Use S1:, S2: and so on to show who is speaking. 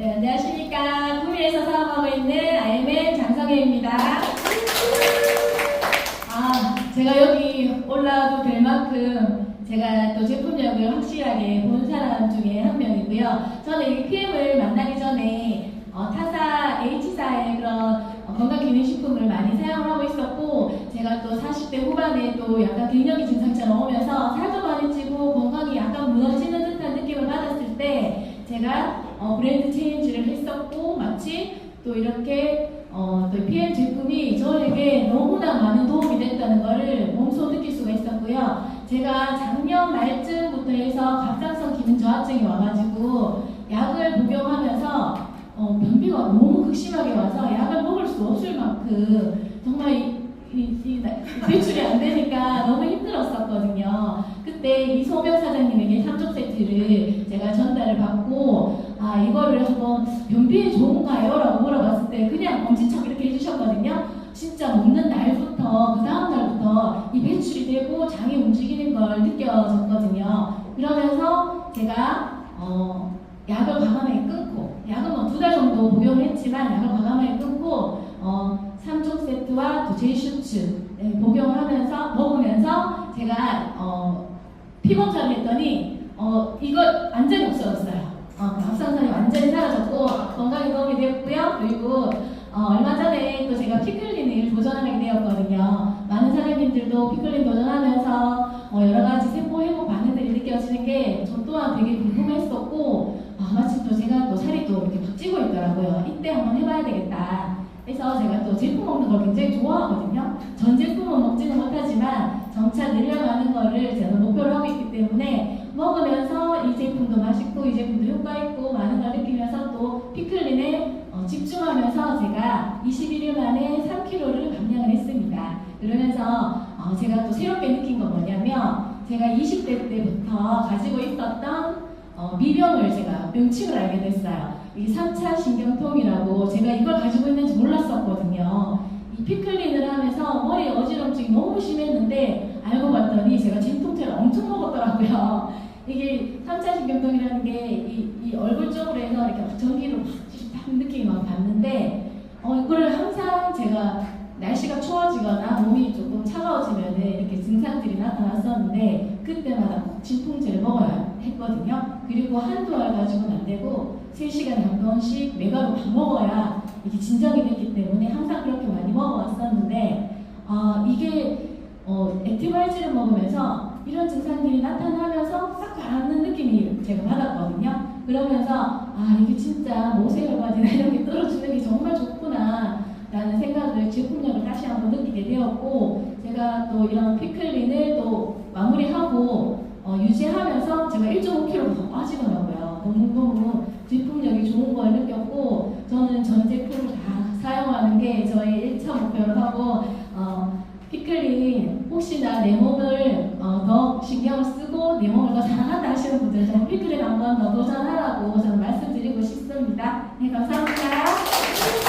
S1: 네, 안녕하십니까. 구미에서 사업하고 있는 아이맨 장성혜입니다. 아, 제가 여기 올라도 될 만큼 제가 또 제품력을 확실하게 본 사람 중에 한 명이고요. 저는 이 PM을 만나기 전에 어, 타사 H사의 그런 어, 건강기능식품을 많이 사용을 하고 있었고 제가 또 40대 후반에 또 약간 갱년기 증상처럼 오면서 살도 많이 찌고 건강이 약간 무너지는 듯한 느낌을 받았을 때 제가 어, 브랜드 체인지를 했었고 마치 또 이렇게 어, 또 PM 제품이 저에게 너무나 많은 도움이 됐다는 것을 몸소 느낄 수가 있었고요. 제가 작년 말쯤부터 해서 갑상선 기능 저하증이 와가지고 약을 복용하면서 어, 변비가 너무 극심하게 와서 약을 먹을 수 없을 만큼 정말 이, 이, 이, 나- 배출이 안 되니까 너무 힘들었었거든요. 그때 이소명 사장님에게 3종 세트를 이거를 한번 변비에 좋은가요? 라고 물어봤을 때 그냥 엄지척 이렇게 해주셨거든요. 진짜 먹는 날부터 그 다음 날부터 이 배출이 되고 장이 움직이는 걸 느껴졌거든요. 그러면서 제가 어, 약을 과감하게 끊고 약은 뭐 두 달 정도 복용을 했지만 약을 과감하게 끊고 어, 3종 세트와 또 제이슈츠 네, 복용을 하면서 먹으면서 제가 어, 피검사를 했더니 어, 이거 완전히 없어졌어요. 어, 그 갑상선이 완전히 사라졌고 건강에 도움이 되었고요. 그리고 어, 얼마 전에 또 제가 피클린을 도전하게 되었거든요. 많은 사장님들도 피클린 도전하면서 어, 여러 가지 세포 회복 반응들이 느껴지는 게 저 또한 되게 궁금했었고 아, 마침 또 제가 또 살이 또 이렇게 막 찌고 있더라고요. 이때 한번 해봐야 되겠다. 그래서 제가 또 제품 먹는 걸 굉장히 좋아하거든요. 전 제품은 먹지는 못하지만 점차 늘려가는 거를 제가 목표로 하고 있기 때문에 먹으면서 이 제품도 맛있고 이 제품도 효과 있고 많은 걸 느끼면서 또 피클린에 어, 집중하면서 제가 21일 만에 3kg를 감량을 했습니다. 그러면서 어, 제가 또 새롭게 느낀 건 뭐냐면 제가 20대 때부터 가지고 있었던 어, 미병을 제가 명칭을 알게 됐어요. 이 3차 신경통이라고 제가 이걸 가지고 있는지 몰랐었거든요. 이 피클린을 하면서 머리 어지럼증이 너무 심했는데 알고 봤더니 제가 진통제를 엄청 먹었더라고요. 이게 3차 신경통이라는 게이 이 얼굴 쪽으로 해서 이렇게 막 전기로 막 찌릿한 느낌이 막 받는데 어, 이거를 항상 제가 날씨가 추워지거나 몸이 조금 차가워지면 이렇게 증상들이 나타났었는데 그때마다 꼭 진통제를 먹어야 했거든요. 그리고 한두 알 가지고는 안 되고 3시간에 한 번씩 메가로 다 먹어야 이게 진정이 됐기 때문에 항상 그렇게 많이 먹어왔었는데 아 이게 어, 액티바이즈를 먹으면서 이런 증상들이 나타나면서 싹 가라앉는 느낌이 제가 받았거든요. 그러면서 아 이게 진짜 모세혈관이나 이런 게 떨어지는 게 정말 좋구나 라는 생각을 제품력을 다시 한번 느끼게 되었고 제가 또 이런 피클린을 또 마무리하고 어, 유지하면서 제가 1.5kg 더 빠지더라고요. 너무너무 제품력이 좋은 걸 느꼈고 저는 전 제품을 다 사용하는 게 저의 1차 목표로 하고 어, 피클린 혹시나 내 몸을 어, 더 신경을 쓰고 내 몸을 더 사랑한다 하시는 분들 저는 피클린 한번 더 도전하라고 저는 말씀드리고 싶습니다. 네 감사합니다.